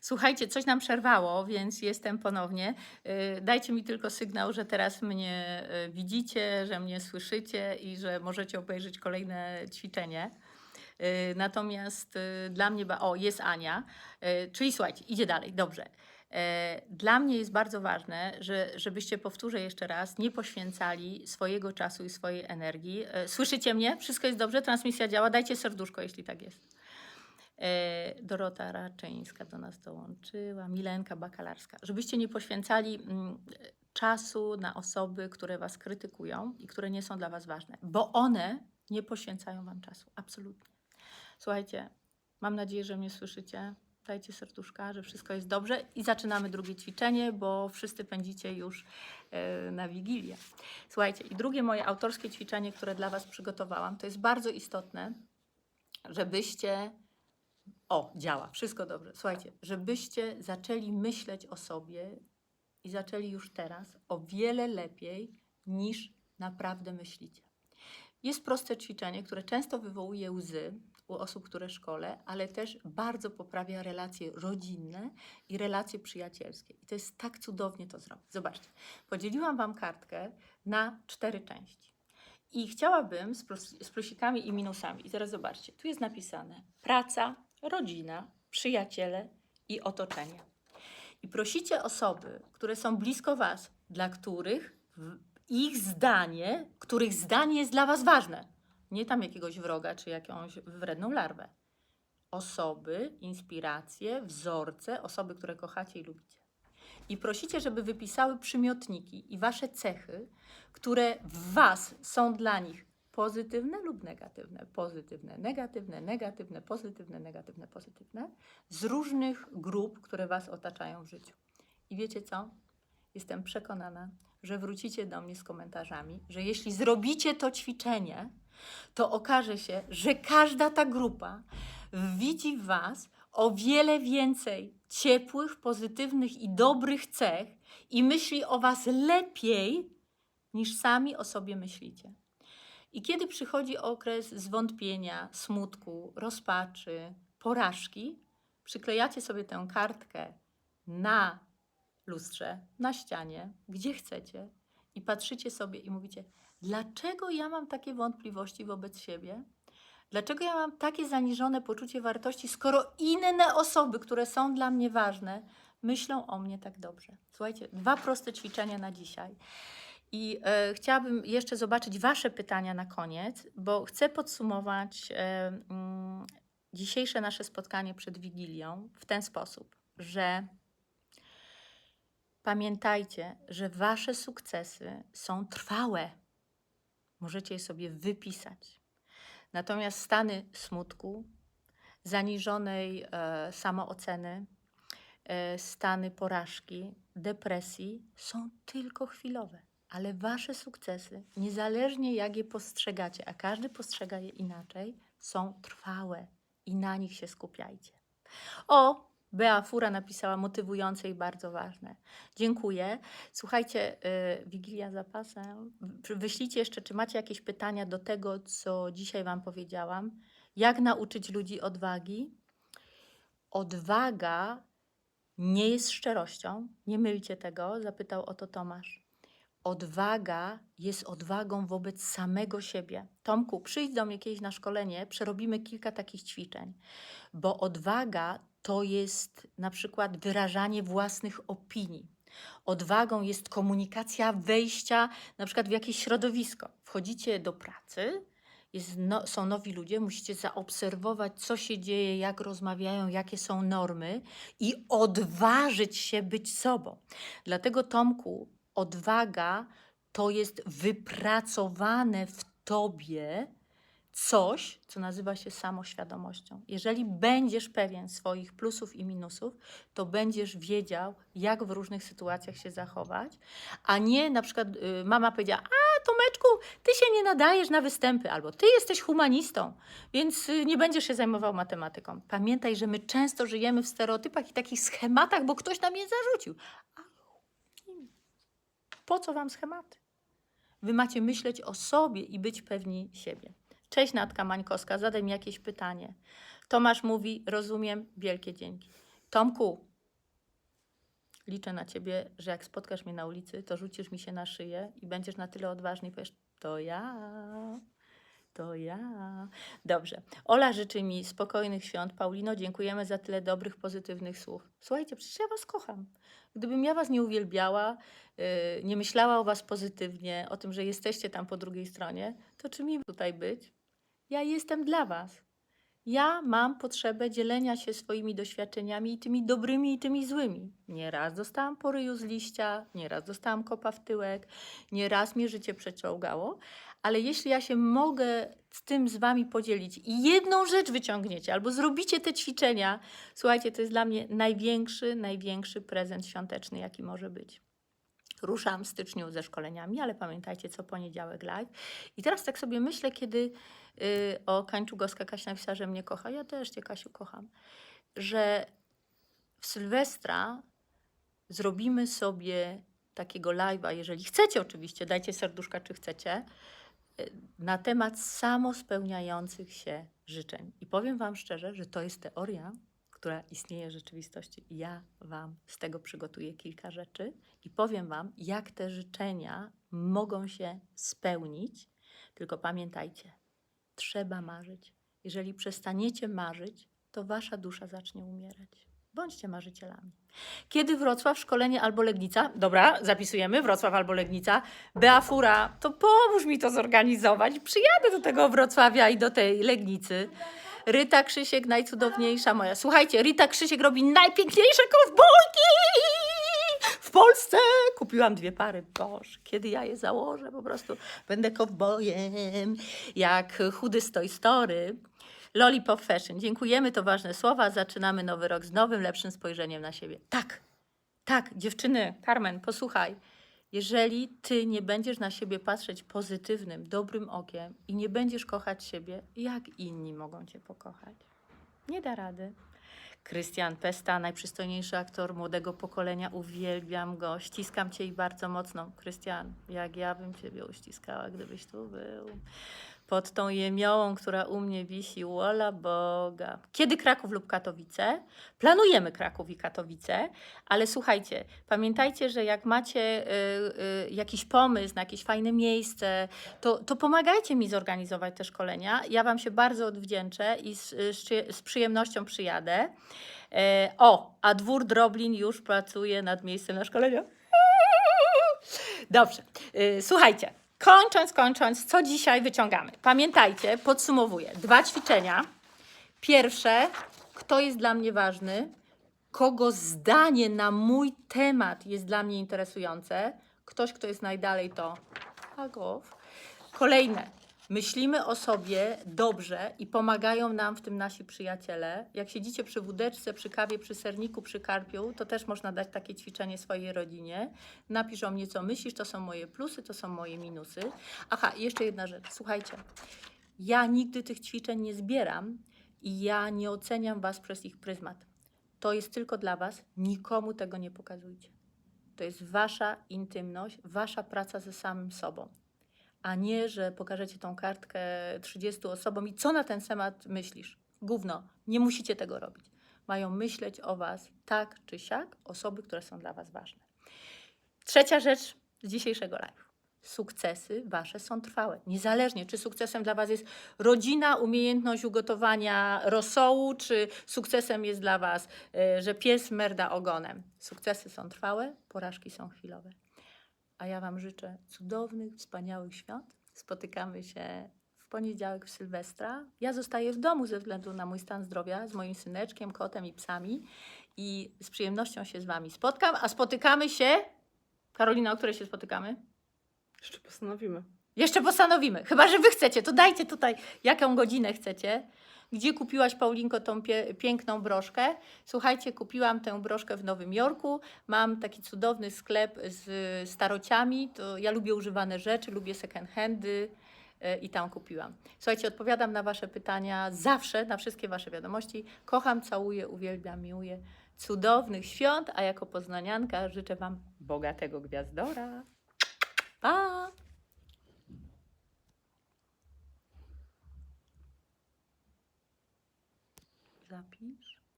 Słuchajcie, coś nam przerwało, więc jestem ponownie. Y, Dajcie mi tylko sygnał, że teraz mnie y, widzicie, że mnie słyszycie i że możecie obejrzeć kolejne ćwiczenie. Y, Natomiast dla mnie, o, jest Ania, czyli słuchajcie, idzie dalej, dobrze. Dla mnie jest bardzo ważne, że, żebyście, powtórzę jeszcze raz, nie poświęcali swojego czasu i swojej energii. Słyszycie mnie? Wszystko jest dobrze? Transmisja działa? Dajcie serduszko, jeśli tak jest. E, Dorota Raczyńska do nas dołączyła, Milenka Bakalarska. Żebyście nie poświęcali mm, czasu na osoby, które was krytykują i które nie są dla was ważne, bo one nie poświęcają wam czasu. Absolutnie. Słuchajcie, mam nadzieję, że mnie słyszycie. Dajcie serduszka, że wszystko jest dobrze i zaczynamy drugie ćwiczenie, bo wszyscy pędzicie już e, na Wigilię. Słuchajcie, i drugie moje autorskie ćwiczenie, które dla Was przygotowałam, to jest bardzo istotne, żebyście. O, działa, wszystko dobrze. Słuchajcie, żebyście zaczęli myśleć o sobie i zaczęli już teraz o wiele lepiej niż naprawdę myślicie. Jest proste ćwiczenie, które często wywołuje łzy u osób, które szkole, ale też bardzo poprawia relacje rodzinne i relacje przyjacielskie. I to jest tak cudownie to zrobić. Zobaczcie, podzieliłam Wam kartkę na cztery części. I chciałabym z, plus, z plusikami i minusami. I teraz zobaczcie, tu jest napisane praca, rodzina, przyjaciele i otoczenie. I prosicie osoby, które są blisko Was, dla których ich zdanie, których zdanie jest dla Was ważne. Nie tam jakiegoś wroga czy jakąś wredną larwę. Osoby, inspiracje, wzorce, osoby, które kochacie i lubicie. I prosicie, żeby wypisały przymiotniki i Wasze cechy, które w Was są dla nich pozytywne lub negatywne, pozytywne, negatywne, negatywne, pozytywne, negatywne, pozytywne, z różnych grup, które Was otaczają w życiu. I wiecie co? Jestem przekonana, że wrócicie do mnie z komentarzami, że jeśli zrobicie to ćwiczenie, to okaże się, że każda ta grupa widzi w Was o wiele więcej ciepłych, pozytywnych i dobrych cech i myśli o Was lepiej, niż sami o sobie myślicie. I kiedy przychodzi okres zwątpienia, smutku, rozpaczy, porażki, przyklejacie sobie tę kartkę na lustrze, na ścianie, gdzie chcecie i patrzycie sobie i mówicie: Dlaczego ja mam takie wątpliwości wobec siebie? Dlaczego ja mam takie zaniżone poczucie wartości, skoro inne osoby, które są dla mnie ważne, myślą o mnie tak dobrze? Słuchajcie, dwa proste ćwiczenia na dzisiaj. I e, chciałabym jeszcze zobaczyć Wasze pytania na koniec, bo chcę podsumować e, mm, dzisiejsze nasze spotkanie przed Wigilią w ten sposób, że pamiętajcie, że Wasze sukcesy są trwałe. Możecie je sobie wypisać. Natomiast stany smutku, zaniżonej e, samooceny, e, stany porażki, depresji są tylko chwilowe. Ale wasze sukcesy, niezależnie jak je postrzegacie, a każdy postrzega je inaczej, są trwałe i na nich się skupiajcie. O, Bea Fura napisała motywujące i bardzo ważne. Dziękuję. Słuchajcie, y, Wigilia za pasem. Wyślijcie jeszcze, czy macie jakieś pytania do tego, co dzisiaj Wam powiedziałam. Jak nauczyć ludzi odwagi? Odwaga nie jest szczerością. Nie mylcie tego, zapytał o to Tomasz. Odwaga jest odwagą wobec samego siebie. Tomku, przyjdź do mnie kiedyś na szkolenie, przerobimy kilka takich ćwiczeń, bo odwaga to jest na przykład wyrażanie własnych opinii. Odwagą jest komunikacja wejścia na przykład w jakieś środowisko. Wchodzicie do pracy, jest no, są nowi ludzie, musicie zaobserwować, co się dzieje, jak rozmawiają, jakie są normy i odważyć się być sobą. Dlatego, Tomku, odwaga to jest wypracowane w tobie coś, co nazywa się samoświadomością. Jeżeli będziesz pewien swoich plusów i minusów, to będziesz wiedział, jak w różnych sytuacjach się zachować, a nie na przykład y, mama powiedziała: A, Tomeczku, ty się nie nadajesz na występy, albo ty jesteś humanistą, więc y, nie będziesz się zajmował matematyką. Pamiętaj, że my często żyjemy w stereotypach i takich schematach, bo ktoś nam je zarzucił. A po co wam schematy? Wy macie myśleć o sobie i być pewni siebie. Cześć Natka Mańkowska, zadaj mi jakieś pytanie. Tomasz mówi, rozumiem, wielkie dzięki. Tomku, liczę na ciebie, że jak spotkasz mnie na ulicy, to rzucisz mi się na szyję i będziesz na tyle odważny i powiesz, to ja, to ja. Dobrze. Ola życzy mi spokojnych świąt. Paulino, dziękujemy za tyle dobrych, pozytywnych słów. Słuchajcie, przecież ja was kocham. Gdybym ja was nie uwielbiała, yy, nie myślała o was pozytywnie, o tym, że jesteście tam po drugiej stronie, to czym mi tutaj być? Ja jestem dla was. Ja mam potrzebę dzielenia się swoimi doświadczeniami i tymi dobrymi i tymi złymi. Nieraz dostałam po ryju z liścia, nieraz dostałam kopa w tyłek, nieraz mnie życie przeczołgało, ale jeśli ja się mogę z tym z wami podzielić i jedną rzecz wyciągniecie albo zrobicie te ćwiczenia, słuchajcie, to jest dla mnie największy, największy prezent świąteczny, jaki może być. Ruszam w styczniu ze szkoleniami, ale pamiętajcie, co poniedziałek live. I teraz tak sobie myślę, kiedy yy, o Kańczugowska Kasia napisała, że mnie kocha. Ja też Cię, Kasiu, kocham. Że w Sylwestra zrobimy sobie takiego live'a, jeżeli chcecie oczywiście, dajcie serduszka, czy chcecie, na temat samospełniających się życzeń. I powiem Wam szczerze, że to jest teoria, która istnieje w rzeczywistości. Ja Wam z tego przygotuję kilka rzeczy i powiem Wam, jak te życzenia mogą się spełnić. Tylko pamiętajcie, trzeba marzyć. Jeżeli przestaniecie marzyć, to Wasza dusza zacznie umierać. Bądźcie marzycielami. Kiedy Wrocław, szkolenie albo Legnica? Dobra, zapisujemy, Wrocław albo Legnica. Beafura, to pomóż mi to zorganizować. Przyjadę do tego Wrocławia i do tej Legnicy. Ryta Krzysiek, najcudowniejsza moja. Słuchajcie, Rita Krzysiek robi najpiękniejsze kowbojki w Polsce. Kupiłam dwie pary. Boże, kiedy ja je założę, po prostu będę kowbojem, jak chudy z Toy Story. Lollipop Fashion. Dziękujemy, to ważne słowa. Zaczynamy nowy rok z nowym, lepszym spojrzeniem na siebie. Tak, tak, dziewczyny, Carmen, posłuchaj. Jeżeli ty nie będziesz na siebie patrzeć pozytywnym, dobrym okiem i nie będziesz kochać siebie, jak inni mogą cię pokochać? Nie da rady. Krystian Pesta, najprzystojniejszy aktor młodego pokolenia, uwielbiam go, ściskam cię i bardzo mocno. Krystian, jak ja bym ciebie uściskała, gdybyś tu był. Pod tą jemiołą, która u mnie wisi, wola Boga. Kiedy Kraków lub Katowice? Planujemy Kraków i Katowice, ale słuchajcie, pamiętajcie, że jak macie y, y, jakiś pomysł na jakieś fajne miejsce, to, to pomagajcie mi zorganizować te szkolenia. Ja Wam się bardzo odwdzięczę i z, z, przyjemnością przyjadę. E, o, a dwór Droblin już pracuje nad miejscem na szkolenia. Dobrze, y, słuchajcie. Kończąc, kończąc, co dzisiaj wyciągamy? Pamiętajcie, podsumowuję. Dwa ćwiczenia. Pierwsze, kto jest dla mnie ważny, kogo zdanie na mój temat jest dla mnie interesujące. Ktoś, kto jest najdalej, to Agow. Kolejne, myślimy o sobie dobrze i pomagają nam w tym nasi przyjaciele. Jak siedzicie przy wódeczce, przy kawie, przy serniku, przy karpiu, to też można dać takie ćwiczenie swojej rodzinie. Napisz o mnie, co myślisz, to są moje plusy, to są moje minusy. Aha, jeszcze jedna rzecz, słuchajcie. Ja nigdy tych ćwiczeń nie zbieram i ja nie oceniam Was przez ich pryzmat. To jest tylko dla Was, nikomu tego nie pokazujcie. To jest Wasza intymność, Wasza praca ze samym sobą a nie, że pokażecie tą kartkę 30 osobom i co na ten temat myślisz. Gówno, nie musicie tego robić. Mają myśleć o Was tak czy siak osoby, które są dla Was ważne. Trzecia rzecz z dzisiejszego live. Sukcesy Wasze są trwałe. Niezależnie, czy sukcesem dla Was jest rodzina, umiejętność ugotowania rosołu, czy sukcesem jest dla Was, y, że pies merda ogonem. Sukcesy są trwałe, porażki są chwilowe. A ja Wam życzę cudownych, wspaniałych świąt. Spotykamy się w poniedziałek w Sylwestra. Ja zostaję w domu ze względu na mój stan zdrowia z moim syneczkiem, kotem i psami i z przyjemnością się z Wami spotkam. A spotykamy się. Karolina, o której się spotykamy? Jeszcze postanowimy. Jeszcze postanowimy. Chyba, że Wy chcecie, to dajcie tutaj, jaką godzinę chcecie. Gdzie kupiłaś, Paulinko, tą pie piękną broszkę? Słuchajcie, kupiłam tę broszkę w Nowym Jorku. Mam taki cudowny sklep z starociami. To ja lubię używane rzeczy, lubię second handy e, i tam kupiłam. Słuchajcie, odpowiadam na Wasze pytania zawsze, na wszystkie Wasze wiadomości. Kocham, całuję, uwielbiam, miłuję. Cudownych świąt, a jako poznanianka życzę Wam bogatego gwiazdora. Pa! Zapisz.